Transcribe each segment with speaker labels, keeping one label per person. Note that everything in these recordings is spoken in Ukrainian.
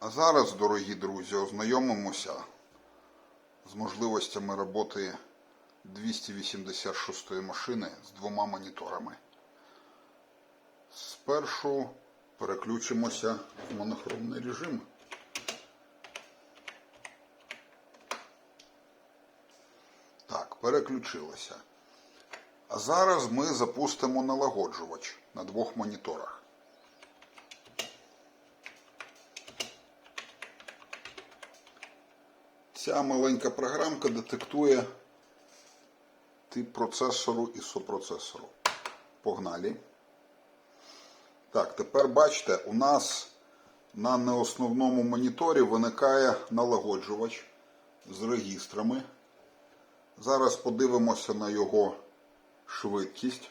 Speaker 1: А зараз, дорогі друзі, ознайомимося з можливостями роботи 286 машини з двома моніторами. Спершу переключимося в монохромний режим. Так, переключилося. А зараз ми запустимо налагоджувач на двох моніторах. Ця маленька програмка детектує тип процесору і сопроцесору. Погнали. Так, тепер бачите, у нас на неосновному моніторі виникає налагоджувач з регістрами. Зараз подивимося на його швидкість.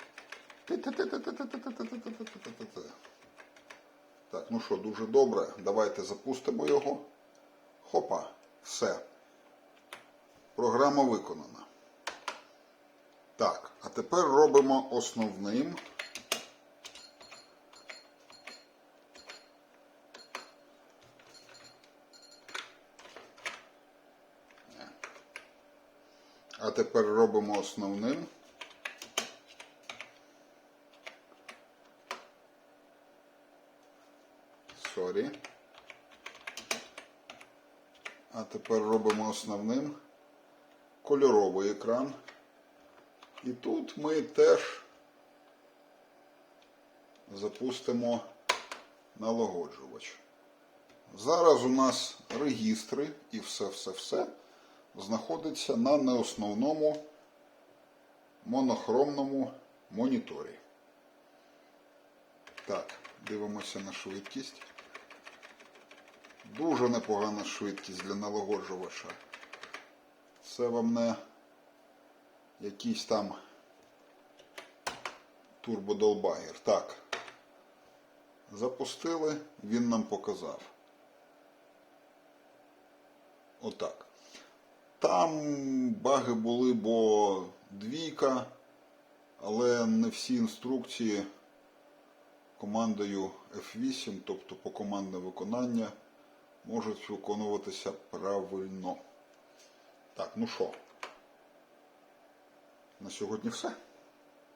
Speaker 1: Так, ну що, дуже добре. Давайте запустимо його. Хопа, все. Програма виконана. Так, а тепер робимо основним. А тепер робимо основним. Сорі. А тепер робимо основним кольоровий екран. І тут ми теж запустимо налагоджувач. Зараз у нас регістри і все-все-все знаходиться на неосновному монохромному моніторі. Так, дивимося на швидкість. Дуже непогана швидкість для налагоджувача. Це вам не якийсь там турбодолбагер. Так. Запустили, він нам показав. Отак. Там баги були, бо двійка, але не всі інструкції командою F8, тобто по командне виконання, можуть виконуватися правильно. Так, ну що, на сьогодні все.